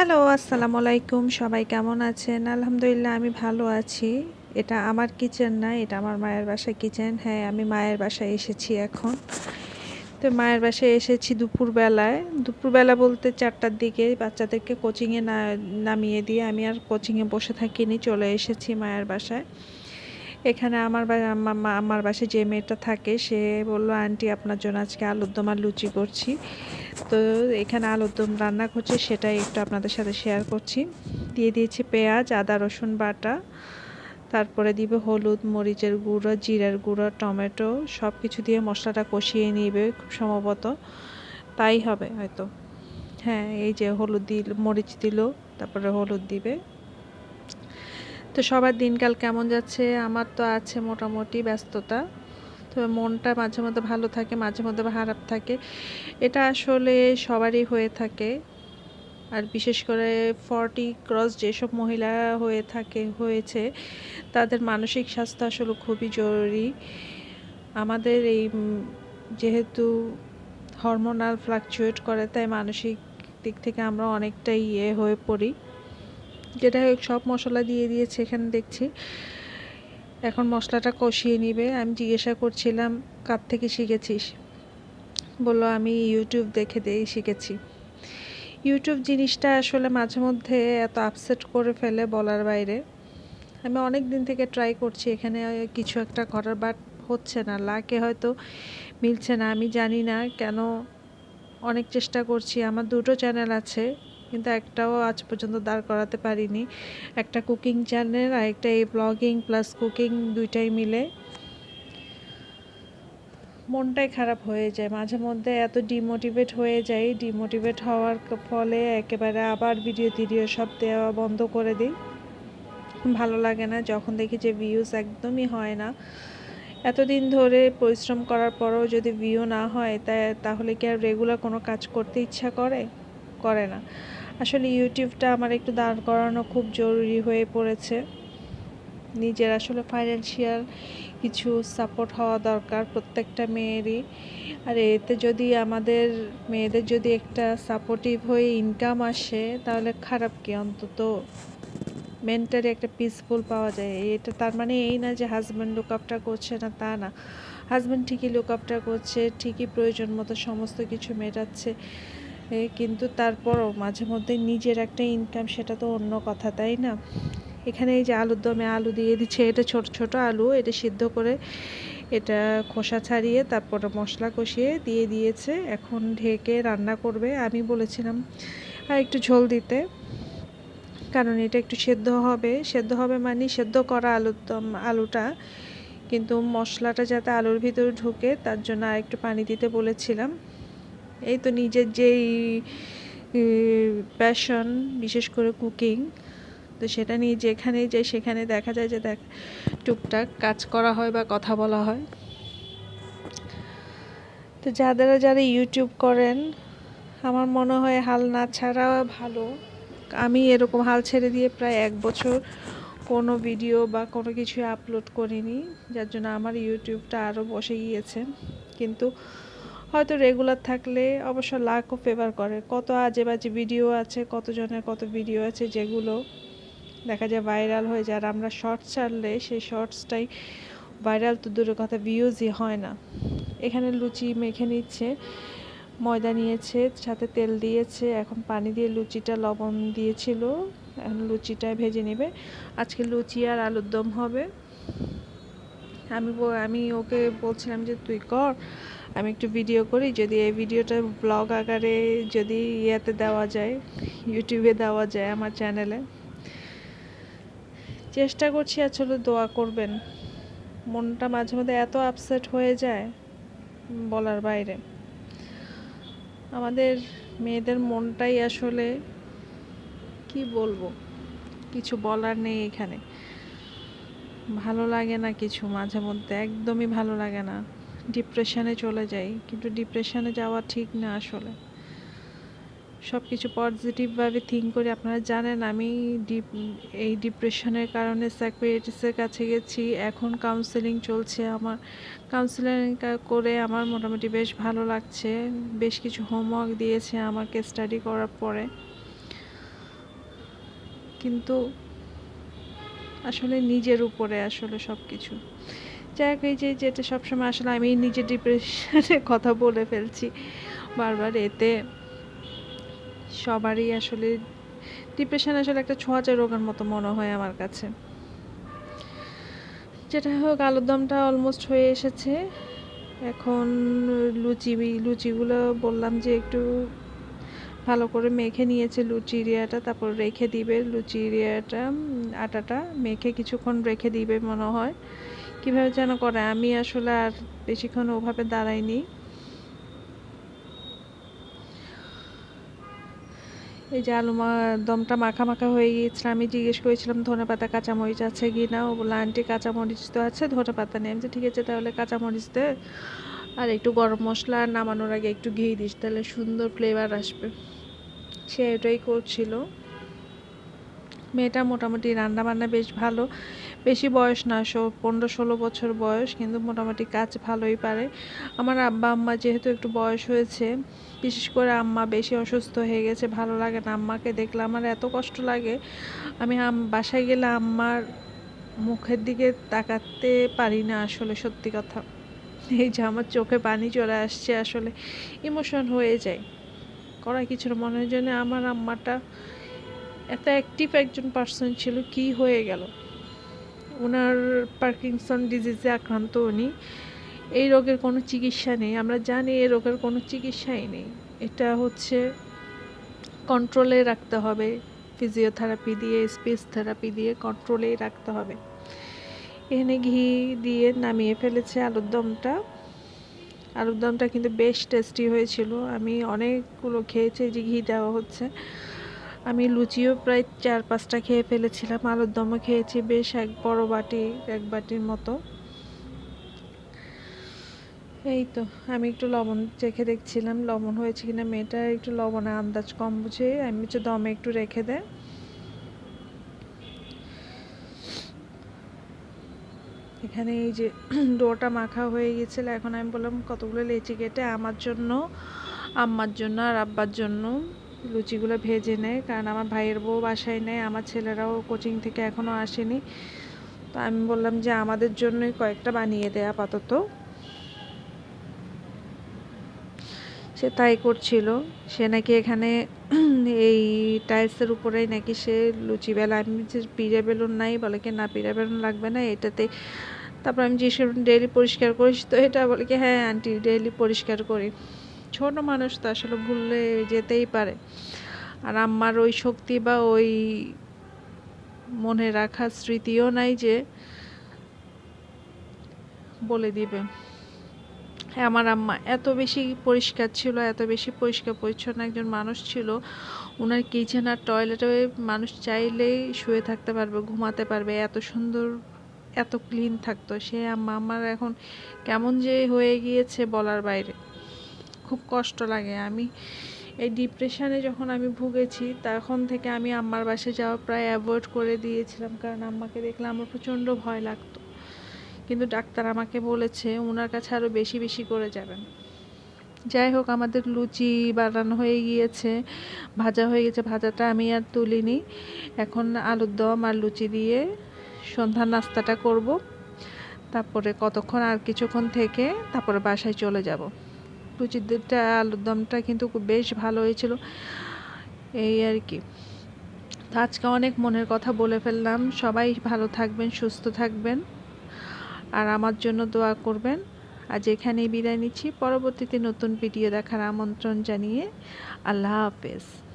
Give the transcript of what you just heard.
Hello আসসালামু আলাইকুম সবাই কেমন আছেন? আলহামদুলিল্লাহ, আমি ভালো আছি। এটা আমার কিচেন না, এটা আমার মায়ের বাসায় কিচেন। হ্যাঁ আমি মায়ের বাসায় এসেছি এখন। তো মায়ের বাসায় এসেছি দুপুরবেলায়। দুপুরবেলা বলতে চারটার দিকে বাচ্চাদেরকে কোচিংয়ে না, নামিয়ে দিয়ে আমি আর কোচিংয়ে বসে থাকিনি, চলে এসেছি মায়ের বাসায়। এখানে আমার আমার বাসায় যে মেয়েটা থাকে, সে বলল, আন্টি, আপনার জন্য আজকে আলুর দম আর লুচি করছি। তো এখানে আলুর দম রান্না করছি, সেটাই একটু আপনাদের সাথে শেয়ার করছি। দিয়ে দিয়েছি পেঁয়াজ, আদা, রসুন বাটা, তারপরে দিবে হলুদ, মরিচের গুঁড়ো, জিরার গুঁড়ো, টমেটো সব কিছু দিয়ে মশলাটা কষিয়ে নিবে খুব সম্ভবত। তাই হবে হয়তো। হ্যাঁ এই যে হলুদ দিল, মরিচ দিল, তারপরে হলুদ দিবে। তো সবার দিনকাল কেমন যাচ্ছে? আমার তো আছে মোটামুটি ব্যস্ততা। মনটা মাঝে মধ্যে ভালো থাকে, মাঝে মধ্যে খারাপ থাকে। এটা আসলে সবারই হয়ে থাকে। আর বিশেষ করে ফর্টি ক্রস যেসব মহিলা হয়ে থাকে, হয়েছে, তাদের মানসিক স্বাস্থ্য আসলে খুবই জরুরি। আমাদের এই যেহেতু হরমোনাল ফ্লাকচুয়েট করে, তাই মানসিক দিক থেকে আমরা অনেকটাই ইয়ে হয়ে পড়ি। যেটা সব মশলা দিয়ে দিয়েছে, এখানে দেখছি। এখন মশলাটা কষিয়ে নিবে। আমি জিজ্ঞাসা করছিলাম, কার থেকে শিখেছিস? বলল, আমি ইউটিউব দেখে দিয়ে শিখেছি। ইউটিউব জিনিসটা আসলে মাঝে মধ্যে এত আপসেট করে ফেলে বলার বাইরে। আমি অনেক দিন থেকে ট্রাই করছি এখানে কিছু একটা করার বাট হচ্ছে না। লাকে হয়তো মিলছে না। আমি জানি না কেন অনেক চেষ্টা করছি। আমার দুটো চ্যানেল আছে। কিন্তু একটাও আজ পর্যন্ত দাঁড় করাতে পারিনি। একটা কুকিং চ্যানেল আর একটা এই ব্লগিং প্লাস কুকিং দুইটাই মিলে। মনটাই খারাপ হয়ে যায়। মাঝে মধ্যে এত ডিমোটিভেট হয়ে যাই। ডিমোটিভেট হওয়ার ফলে একেবারে আবার ভিডিও টিডিও সব দেওয়া বন্ধ করে দিই। ভালো লাগে না। যখন দেখি যে ভিউজ একদমই হয় না। এতদিন ধরে পরিশ্রম করার পরেও যদি ভিউ না হয়, তা, তাহলে কি আর রেগুলার কোনো কাজ করতে ইচ্ছা করে? করে না। আসলে ইউটিউবটা আমার একটু দাঁড় করানো খুব জরুরি হয়ে পড়েছে। নিজের আসলে ফাইন্যান্সিয়াল কিছু সাপোর্ট হওয়া দরকার প্রত্যেকটা মেয়েরই। আর এতে যদি আমাদের মেয়েদের যদি একটা সাপোর্টিভ হয়ে ইনকাম আসে, তাহলে খারাপ কি? অন্তত মেন্টালি একটা পিসফুল পাওয়া যায়। এটা তার মানে এই না যে হাজব্যান্ড লুক আপটা করছে না, তা না। হাজব্যান্ড ঠিকই লুক আপটা করছে, ঠিকই প্রয়োজন মতো সমস্ত কিছু মেটাচ্ছে। কিন্তু তারপরও মাঝে মধ্যে নিজের একটা ইনকাম সেটা তো অন্য কথা, তাই না? এখানে এই যে আলুর দমে আলু দিয়ে দিচ্ছে, এটা ছোট ছোট আলু, এটা সিদ্ধ করে এটা খোসা ছাড়িয়ে তারপরে মশলা কষিয়ে দিয়ে দিয়েছে, এখন ঢেকে রান্না করবে, আমি বলেছিলাম আর একটু ঝোল দিতে, কারণ এটা একটু সেদ্ধ হবে সেদ্ধ হবে মানে সেদ্ধ করা আলুর দম, আলুটা, কিন্তু মশলাটা যাতে আলুর ভিতরে ঢুকে তার জন্য আর একটু পানি দিতে বলেছিলাম। এই তো নিজের যেই প্যাশন বিশেষ করে কুকিং তো সেটা নিয়ে যেখানেই যাই সেখানে দেখা যায় যে দেখ, টুকটাক কাজ করা হয় বা কথা বলা হয়। তো যারা যারা ইউটিউব করেন, আমার মনে হয় হাল না ছাড়া ভালো। আমি এরকম হাল ছেড়ে দিয়ে প্রায় এক বছর কোনো ভিডিও বা কোনো কিছু আপলোড করিনি, যার জন্য আমার ইউটিউবটা আরও বসে গিয়েছে। কিন্তু হয়তো রেগুলার থাকলে অবশ্য লাখও ফেভার করে। কত আজে বাজে ভিডিও আছে, কতজনের কত ভিডিও আছে যেগুলো দেখা যায় ভাইরাল হয়ে যায়। আর আমরা শর্টস ছাড়লে সেই শর্টসটাই ভাইরাল তো দূরের কথা ভিউজই হয় না। এখানে লুচি মেখে নিচ্ছে, ময়দা নিয়েছে, সাথে তেল দিয়েছে, এখন পানি দিয়ে লুচিটা লবণ দিয়েছিল, এখন লুচিটা ভেজে নেবে। আজকে লুচি আর আলুর দম হবে। আমি আমি ওকে বলছিলাম যে, তুই কর আমি একটু ভিডিও করি, যদি এই ভিডিওটা ব্লগ আকারে যদি ইয়েতে দেওয়া যায় ইউটিউবে দেওয়া যায় আমার চ্যানেলে চেষ্টা করছি আসলে দোয়া করবেন। মনটা মাঝে মধ্যে এত আপসেট হয়ে যায় বলার বাইরে। আমাদের মেয়েদের মনটাই আসলে, কি বলব? কিছু বলার নেই এখানে। ভালো লাগে না কিছু মাঝে মধ্যে, একদমই ভালো লাগে না। ডিপ্রেশনে চলে যাই, কিন্তু ডিপ্রেশনে যাওয়া ঠিক না আসলে। সব কিছু পজিটিভভাবে থিঙ্ক করি, আপনারা জানেন আমি ডিপ এই ডিপ্রেশনের কারণে সাইকিয়াট্রিস্টের কাছে গেছি, এখন কাউন্সেলিং চলছে আমার। কাউন্সেলিং করে আমার মোটামুটি বেশ ভালো লাগছে, বেশ কিছু হোমওয়ার্ক দিয়েছে আমাকে স্টাডি করার পরে। কিন্তু আসলে নিজের উপরে আসলে সব কিছু যাই হোক এই যে যেটা সবসময় আসলে আমি নিজে ডিপ্রেশনের কথা বলে ফেলছি। বারবার এতে সবারই আসলে ডিপ্রেশন আসলে একটা ছোঁয়াচে রোগের মতো মনে হয় আমার কাছে। যেটা হোক, আলুর দমটা অলমোস্ট হয়ে এসেছে। এখন লুচি লুচিগুলো বললাম যে একটু ভালো করে মেখে নিয়েছে লুচি ইরিয়াটা তারপর রেখে দিবে। লুচি ইরিয়াটা আটাটা মেখে কিছুক্ষণ রেখে দিবে মনে হয়। কীভাবে যেন করে? আমি আসলে আর বেশিক্ষণ ওভাবে দাঁড়াইনি। এই যে আলু দমটা মাখা মাখা হয়ে গিয়েছিল, আমি জিজ্ঞেস করেছিলাম, ধনে পাতা কাঁচামরিচ আছে কি না? ও বলল, আন্টি, কাঁচামরিচ তো আছে, ধনে পাতা নেই। আমি ঠিক আছে, তাহলে কাঁচামরিচ দে। আর একটু গরম মশলা নামানোর আগে একটু ঘি দিস, তাহলে সুন্দর ফ্লেভার আসবে। সে এটাই করছিল। মেয়েটা মোটামুটি রান্না বান্না বেশ ভালো। বেশি বয়স না সো পনেরো ষোলো বছর বয়স, কিন্তু মোটামুটি কাজ ভালোই পারে। আমার আব্বা, আম্মা যেহেতু একটু বয়স হয়েছে, বিশেষ করে আম্মা বেশি অসুস্থ হয়ে গেছে, ভালো লাগে না আম্মাকে দেখলে। আমার এত কষ্ট লাগে, আমি বাসায় গেলে আম্মার মুখের দিকে তাকাতে পারি না আসলে, সত্যি কথা। এই যে আমার চোখে পানি চলে আসছে আসলে, ইমোশন হয়ে যায়। করা কিছু না মনে হয় যেন আমার আম্মাটা এত অ্যাক্টিভ একজন পার্সন ছিল, কি হয়ে গেল? ওনার পার্কিংসন ডিজিজে আক্রান্ত উনি। এই রোগের কোনো চিকিৎসা নেই। আমরা জানি এই রোগের কোনো চিকিৎসাই নেই। এটা হচ্ছে কন্ট্রোলে রাখতে হবে। ফিজিওথেরাপি দিয়ে স্পেস থেরাপি দিয়ে কন্ট্রোলেই রাখতে হবে। এখানে ঘি দিয়ে নামিয়ে ফেলেছে আলুর দমটা আলুর দমটা কিন্তু বেশ টেস্টি হয়েছিল। আমি অনেকগুলো খেয়েছি যে ঘি দেওয়া হচ্ছে। আমি লুচিও প্রায় চার পাঁচটা খেয়ে ফেলেছিলাম, আলুর দমও খেয়েছি বেশ এক বড় বাটি, এক বাটির মতো। এই তো, আমি একটু লবণ চেখে দেখছিলাম, লবণ হয়েছে কিনা মেয়েটা একটু লবণে আন্দাজ কম বুঝে, আমি হচ্ছে দমে একটু রেখে দেয় এখানে এই যে ডোটা মাখা হয়ে গেছিল, এখন আমি বললাম কতগুলো লেচি কেটে আমার জন্য, আম্মার জন্য আর আব্বার জন্য। লুচিগুলো ভেজে নেয়। কারণ আমার ভাইয়ের বউ বাসায় নেয়, আমার ছেলেরাও কোচিং থেকে এখনও আসেনি। তো আমি বললাম যে আমাদের জন্যই কয়েকটা বানিয়ে দেয় আপাতত। সে তাই করছিল। সে নাকি এখানে এই টাইলসের উপরেই নাকি সে লুচি বেলা। আমি যে পিড়ে বেলুন নাই? বলে কি, না, পিড়ে বেলুন লাগবে না, এটাতে তারপর আমি জিজ্ঞেস ডেলি পরিষ্কার করিস তো এটা বলে কি হ্যাঁ আন্টি ডেলি পরিষ্কার করি। ছোট মানুষ তো আসলে ভুললে যেতেই পারে। আর আমার ওই শক্তি বা ওই মনে রাখার স্মৃতিও নাই যে বলে দিবে। হ্যাঁ আমার আম্মা এত বেশি পরিষ্কার ছিল, এত বেশি পরিষ্কার পরিচ্ছন্ন একজন মানুষ ছিল। ওনার কিচেন আর টয়লেটে মানুষ চাইলেই শুয়ে থাকতে পারবে, ঘুমাতে পারবে, এত সুন্দর, এত ক্লিন থাকতো। সে আম্মা, আমার এখন কেমন যে হয়ে গিয়েছে বলার বাইরে। খুব কষ্ট লাগে। আমি এই ডিপ্রেশনে যখন আমি ভুগেছি, তখন থেকে আমি আম্মার বাসে যাওয়া প্রায় অ্যাভয়েড করে দিয়েছিলাম। কারণ আম্মাকে দেখলে আমার প্রচণ্ড ভয় লাগতো। কিন্তু ডাক্তার আমাকে বলেছে ওনার কাছে আরও বেশি বেশি করে যাবেন। যাই হোক, আমাদের লুচি বানানো হয়ে গিয়েছে। ভাজা হয়ে গেছে। ভাজাটা আমি আর তুলিনি। এখন আলুর দম আর লুচি দিয়ে সন্ধ্যার নাস্তাটা করব। তারপরে কতক্ষণ আর কিছুক্ষণ থেকে তারপরে বাসায় চলে যাব। দুধটা আলুর দমটা কিন্তু বেশ ভালো হয়েছিল। এই আর কি। আজকে অনেক মনের কথা বলে ফেললাম। সবাই ভালো থাকবেন, সুস্থ থাকবেন। আর আমার জন্য দোয়া করবেন। আজ এখানেই বিদায় নিচ্ছি। পরবর্তীতে নতুন ভিডিও দেখার আমন্ত্রণ জানিয়ে আল্লাহ হাফেজ।